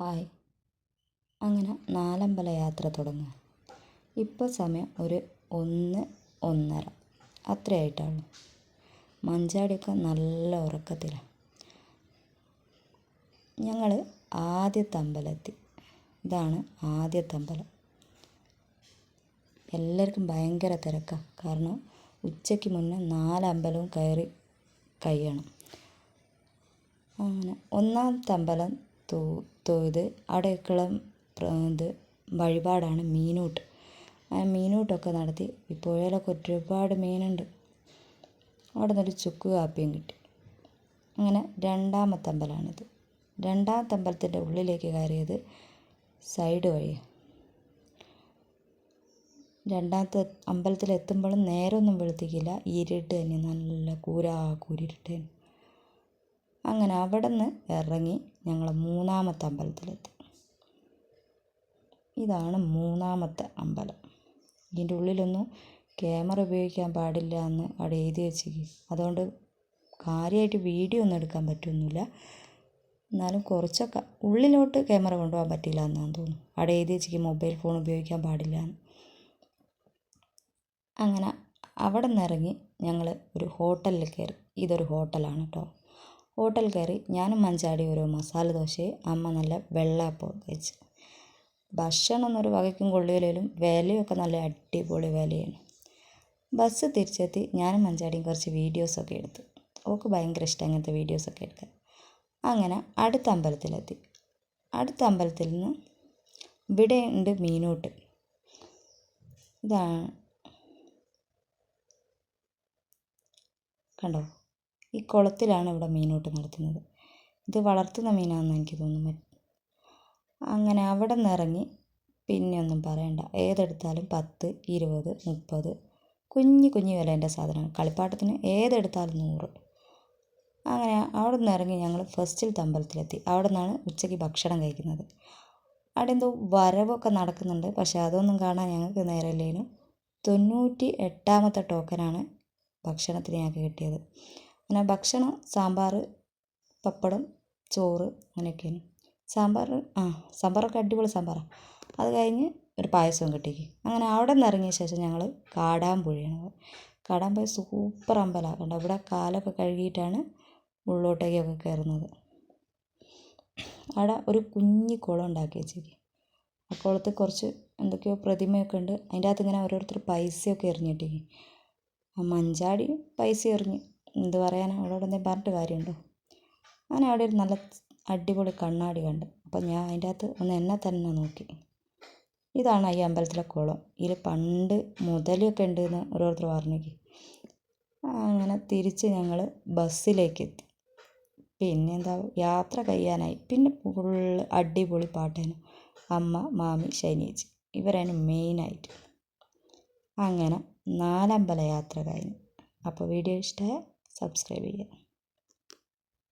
Hi. അങ്ങനെ നാലമ്പല യാത്ര തുടങ്ങുക. ഇപ്പോൾ സമയം ഒരു ഒന്ന് ഒന്നര. അത്രയായിട്ടുള്ളൂ മഞ്ചാടിയൊക്കെ നല്ല ഉറക്കത്തിലാണ് ഞങ്ങൾ ആദ്യത്തെ ഇതാണ് ആദ്യത്തെ അമ്പലം എല്ലാവർക്കും ഭയങ്കര തിരക്കാണ് കാരണം ഉച്ചയ്ക്ക് മുന്നേ നാലമ്പലവും കയറി കഴിയണം. അങ്ങനെ ഒന്നാമത്തെ അമ്പലം തൊ തൊഴുത് അവിടെയൊക്കെയുള്ള ഇത് വഴിപാടാണ് മീനൂട്ട്. ആ മീനൂട്ടൊക്കെ നടത്തി ഈ പുഴയിലൊക്കെ ഒരുപാട് മീനുണ്ട്. അവിടെ നിന്നൊരു ചുക്ക് കാപ്പിയും കിട്ടി. അങ്ങനെ രണ്ടാമത്തെ അമ്പലമാണിത് രണ്ടാമത്തെ അമ്പലത്തിന്റെ ഉള്ളിലേക്ക് കയറിയത് സൈഡ് വഴി രണ്ടാമത്തെ അമ്പലത്തിൽ അമ്പലത്തിലെത്തുമ്പോഴും നേരമൊന്നും വെളുത്തിക്കില്ല. ഇരുട്ട് തന്നെ നല്ല കൂരാ കൂരിരുട്ട് തന്നെ. അങ്ങനെ അവിടെ നിന്ന് ഇറങ്ങി ഞങ്ങൾ മൂന്നാമത്തെ അമ്പലത്തിലെത്തി. ഇതാണ് മൂന്നാമത്തെ അമ്പലം. ഇതിന്റെ ഉള്ളിലൊന്നും ക്യാമറ ഉപയോഗിക്കാൻ പാടില്ല എന്ന് അവിടെ എഴുതി വെച്ചിരിക്കും അതുകൊണ്ട് കാര്യമായിട്ട് വീഡിയോ ഒന്നും എടുക്കാൻ പറ്റുന്നില്ല. എന്നാലും കുറച്ചൊക്കെ ഉള്ളിലോട്ട് ക്യാമറ കൊണ്ടുപോകാൻ പറ്റില്ല എന്നാണ് തോന്നുന്നു. അവിടെ എഴുതി വെച്ചിരിക്കും മൊബൈൽ ഫോൺ ഉപയോഗിക്കാൻ പാടില്ല എന്ന്. അങ്ങനെ അവിടെ നിന്ന് ഇറങ്ങി ഞങ്ങൾ ഒരു ഹോട്ടലിൽ കയറി. ഇതൊരു ഹോട്ടലാണ് കേട്ടോ. ഹോട്ടൽ കയറി ഞാനും മഞ്ചാടി ഓരോ മസാല ദോശയും അമ്മ നല്ല വെള്ളയപ്പവും കഴിച്ചു. ഭക്ഷണമൊന്നും ഒരു വകയ്ക്കും കൊള്ളിയില്ലെങ്കിലും വിലയൊക്കെ നല്ല അടിപൊളി വിലയാണ്. ബസ് തിരിച്ചെത്തി ഞാനും മഞ്ചാടിയും കുറച്ച് വീഡിയോസൊക്കെ എടുത്തു. ഓൾക്ക് ഭയങ്കര ഇഷ്ടം അങ്ങനത്തെ വീഡിയോസൊക്കെ എടുക്കാൻ. അങ്ങനെ അടുത്ത അമ്പലത്തിലെത്തി. അടുത്ത അമ്പലത്തിൽ നിന്ന് ഇവിടെ ഉണ്ട് മീനൂട്ട്. ഇതാണ്. കണ്ടോ? ഈ കുളത്തിലാണ് ഇവിടെ മീനൂട്ട് നടത്തുന്നത്. ഇത് വളർത്തുന്ന മീനാണെന്ന് എനിക്ക് തോന്നുന്നു. അങ്ങനെ അവിടെ നിന്ന് ഇറങ്ങി പിന്നെ ഒന്നും പറയണ്ട. ഏതെടുത്താലും പത്ത് ഇരുപത് മുപ്പത് കുഞ്ഞു കുഞ്ഞു വിലേന്റെ സാധനങ്ങൾ. കളിപ്പാട്ടത്തിന് ഏതെടുത്താലും നൂറ്. അങ്ങനെ അവിടെ നിന്ന് ഇറങ്ങി ഞങ്ങൾ ഫസ്റ്റിൽ തമ്പലത്തിലെത്തി. അവിടെ നിന്നാണ് ഉച്ചയ്ക്ക് ഭക്ഷണം കഴിക്കുന്നത്. അവിടെ എന്തോ വരവൊക്കെ നടക്കുന്നുണ്ട്. പക്ഷേ അതൊന്നും കാണാൻ ഞങ്ങൾക്ക് നേരമില്ലേനു. തൊണ്ണൂറ്റി എട്ടാമത്തെ ടോക്കനാണ് ഭക്ഷണത്തിന് ഞങ്ങൾക്ക് കിട്ടിയത്. അങ്ങനെ ഭക്ഷണം സാമ്പാർ പപ്പടം ചോറ് അങ്ങനെയൊക്കെയാണ്. സാമ്പാർ ആ സാമ്പാറൊക്കെ അടിപൊളി സാമ്പാറാണ് അത് കഴിഞ്ഞ് ഒരു പായസവും കിട്ടിക്ക്. അങ്ങനെ അവിടെ നിന്ന് ഇറങ്ങിയ ശേഷം ഞങ്ങൾ കാടാമ്പുഴയാണ് കാടാമ്പുഴ സൂപ്പർ അമ്പലമാണ് കണ്ടോ ഇവിടെ കാലൊക്കെ കഴുകിയിട്ടാണ് ഉള്ളോട്ടേക്കൊക്കെ കയറുന്നത്. അവിടെ ഒരു കുഞ്ഞി കുളം ഉണ്ടാക്കി വെച്ചേക്ക്. ആ കുളത്തിൽ കുറച്ച് എന്തൊക്കെയോ പ്രതിമയൊക്കെ ഉണ്ട്. അതിന്റെ അകത്ത് ഇങ്ങനെ ഓരോരുത്തർ പൈസയൊക്കെ എറിഞ്ഞിട്ടേക്ക്. മഞ്ചാടി പൈസ എറിഞ്ഞു. എന്ത് പറയാനാണ് അവിടെ എന്തെങ്കിലും പറഞ്ഞിട്ട് കാര്യമുണ്ടോ? അങ്ങനെ അവിടെ ഒരു നല്ല അടിപൊളി കണ്ണാടി കണ്ടു. അപ്പം ഞാൻ അതിന്റെ അകത്ത് ഒന്ന് എന്നെ തന്നെ നോക്കി. ഇതാണ് ഈ അമ്പലത്തിലെ കുളം. ഇതിൽ പണ്ട് മുതലൊക്കെ ഉണ്ടെന്ന് ഓരോരുത്തർ പറഞ്ഞേക്ക്. അങ്ങനെ തിരിച്ച് ഞങ്ങൾ ബസ്സിലേക്ക് എത്തി. പിന്നെ എന്താ യാത്ര കഴിയാനായി. പിന്നെ ഫുള്ള് അടിപൊളി പാട്ടേനു. അമ്മ മാമി ശനിയേച്ചി ഇവരാണ് മെയിനായിട്ട് അങ്ങനെ നാലമ്പല യാത്ര കഴിഞ്ഞു. അപ്പോൾ വീഡിയോ ഇഷ്ടമായ സബ്സ്ക്രൈബ് ചെയ്യുക.